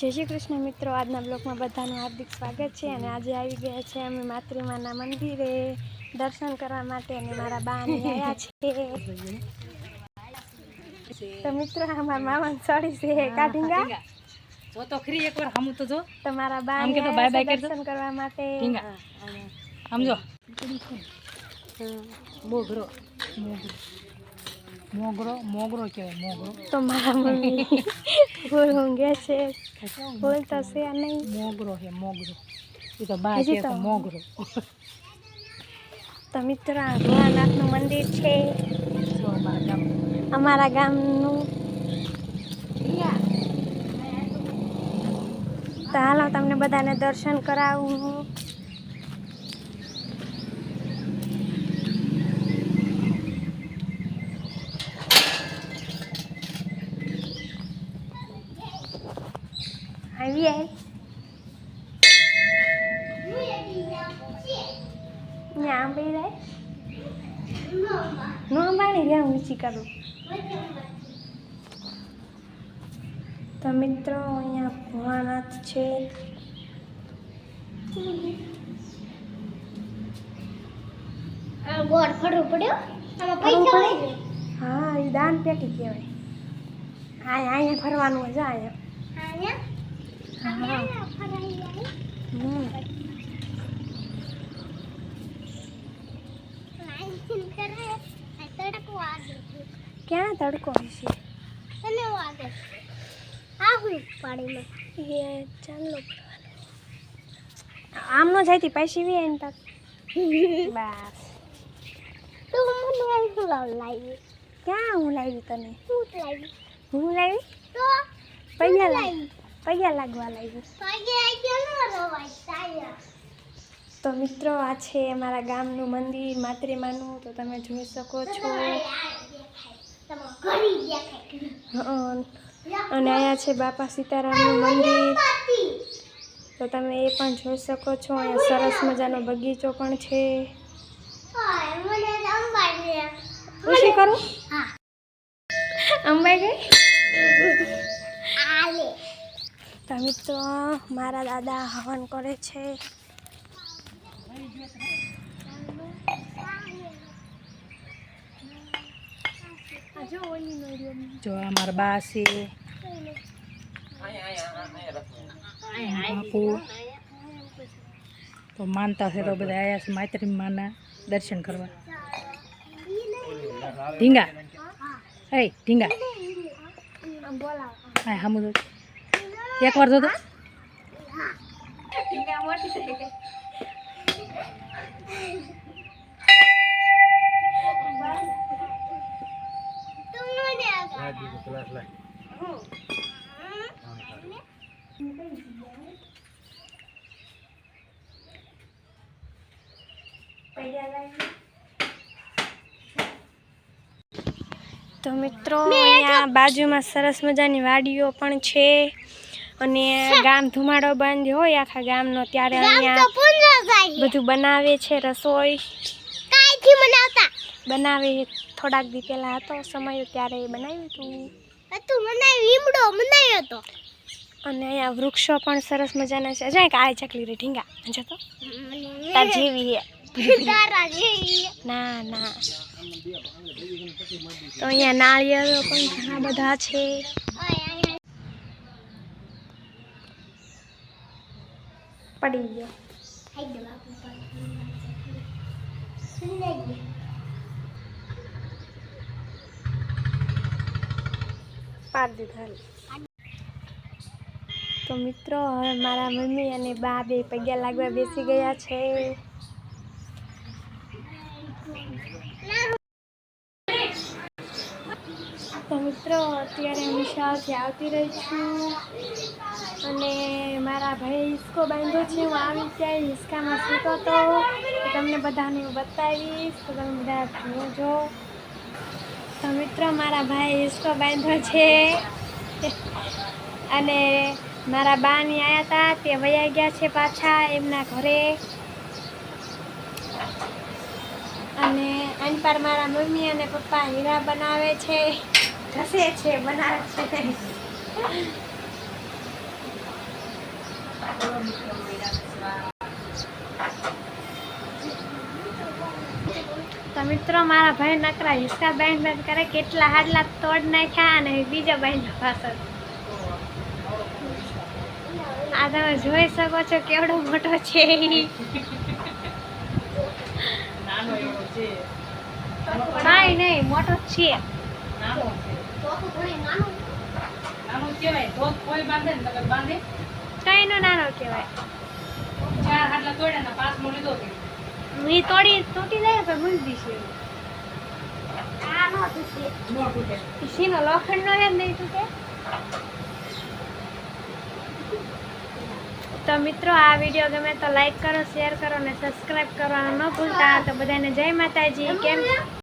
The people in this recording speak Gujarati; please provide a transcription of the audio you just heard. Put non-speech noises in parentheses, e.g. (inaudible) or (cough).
જય શ્રી કૃષ્ણ મિત્રો આજના બ્લોગમાં બધાનું હાર્દિક સ્વાગત છે અને આજે આવી ગયા છે અમે માતૃમાના મંદિરે દર્શન કરવા માટે અને મારા બા આવ્યા છે. તો મિત્રો અમારા મામા સોરી છે કાઢીંગા જો. તો ખરી એકવાર હમું તો જો. તમારા બા કે તો બાય બાય કરજો. દર્શન કરવા માટે. સમજો મોગરો. મોગરો મોગરો કહેવાય મોગરો. તો મારા મમ્મી (laughs) ફૂલ ઊંઘે છે. ફૂલ તો છે નહીં મોગરો છે મોગરો એ તો બા કહે તો. મોગરો તો મિત્રો આ ભોળાનાથનું મંદિર છે અમારા ગામનું તો હાલો તમને બધાને દર્શન કરાવું હું આવી ત્યાં આંબી જાય નો અંબાણી રે હું ઊંચી કરું તો મિત્રો અહીંયા ભોળાનાથ છે ગોળ ફરવું પડ્યો હા એ દાન પેટી કહેવાય હા અહીંયા ફરવાનું હોય જા અહીંયા ક્યાં તડકો હશે તને વાગે આ હું પાડીમાં એ ચાલો આમ નો જાયતી પૈસી વી આઈને તક બસ. તું મને શું લાવ ક્યાં હું લાવી તને? શું લાવી. હું લાવી? તો પૈયા લાવી. પૈયા લાગવા લાવી પગે આઈ ગયો નો રવાય તાયા તો મિત્રો આ છે અમારા ગામનું મંદિર માત્રેમાનું તો તમે જોઈ શકો છો. અને અહીંયા છે બાપા સીતારામનું મંદિર. તો તમે એ પણ જોઈ શકો છો. અહીંયા સરસ મજાનો બગીચો પણ છે. અંબાઈ ગઈ તો મિત્રો મારા દાદા હવન કરે છે. જો અમારા મારા બા છે. બાપુ. તો માનતા છે તો બધા આવ્યા છે માતરી માના દર્શન કરવા. ઢીંગા. હે ઢીંગા. હા હમું જો એકવાર જો તો તો મિત્રો અહીંયા બાજુમાં સરસ મજાની વાડીઓ પણ છે. અને ગામ ધુમાડો બંધ હોય આખા ગામનો ત્યારે અહીંયા બધું બનાવે છે રસોઈ. કાઈથી બનાવતા? બનાવે થોડાક દી પહેલા હતો સમય ત્યારે બનાવ્યું હતું. લીમડો બનાવ્યો તો અને અહીંયા વૃક્ષો પણ સરસ મજાના છે. જાય કાળી ચકલી રે ઢીંગા જતો. તારા જેવી ના ના. તો અહીંયા નાળિયેરો પણ ઘણા બધા છે ઓય અહીંયા પડી ગયો સુંદર દીધા તો મિત્રો હવે મારા મમ્મી અને બા બે પગ્યા લાગવા બેસી ગયા છે તો મિત્રો, અત્યારે હું શાળાથી આવતી રહી છું અને મારા ભાઈ હિસકો બાંધ્યો છે. હું આવી ત્યાં હિસકામાં સૂતો હતો. તમને બધાને હું બતાવીશ. તો તમે બધા જોજો તો મિત્રો, મારા ભાઈ હિસકો બાંધ્યો છે. અને મારા બાની આવ્યા હતા તે વયા ગયા છે પાછા એમના ઘરે. અને આની પર મારા મમ્મી અને પપ્પા હીરા બનાવે છે. ઘસે છે બનાવે છે તો મિત્રો મારા ભાઈ નકરા હિસ્સા બેન બેન કરે કેટલા હાડલા તોડ નાખ્યા અને બીજા બાંધ પાછળ. આ તમે જોઈ શકો છો કેવડો મોટો છે કાંઈ નહીં મોટો જ છે. નાનો તો તો થોડી નાનું. નાનો કહેવાય ધોધ કોઈ બાંધે ને તમે બાંધે. કઈ નો ચાર હાટલા તોડ્યા ને પાંચમો લીધો કે તોડી તૂટી જાય પણ મૂકી દીશે આ નો તૂટે. નો તૂટે. સીનો લોખંડ નો હેર નહીં તૂટે. તો મિત્રો આ વીડિયો ગમે તો લાઈક કરો શેર કરો અને સબસ્ક્રાઈબ કરવાનું ન ભૂલતા. તો બધાને જય માતાજી. કેમ?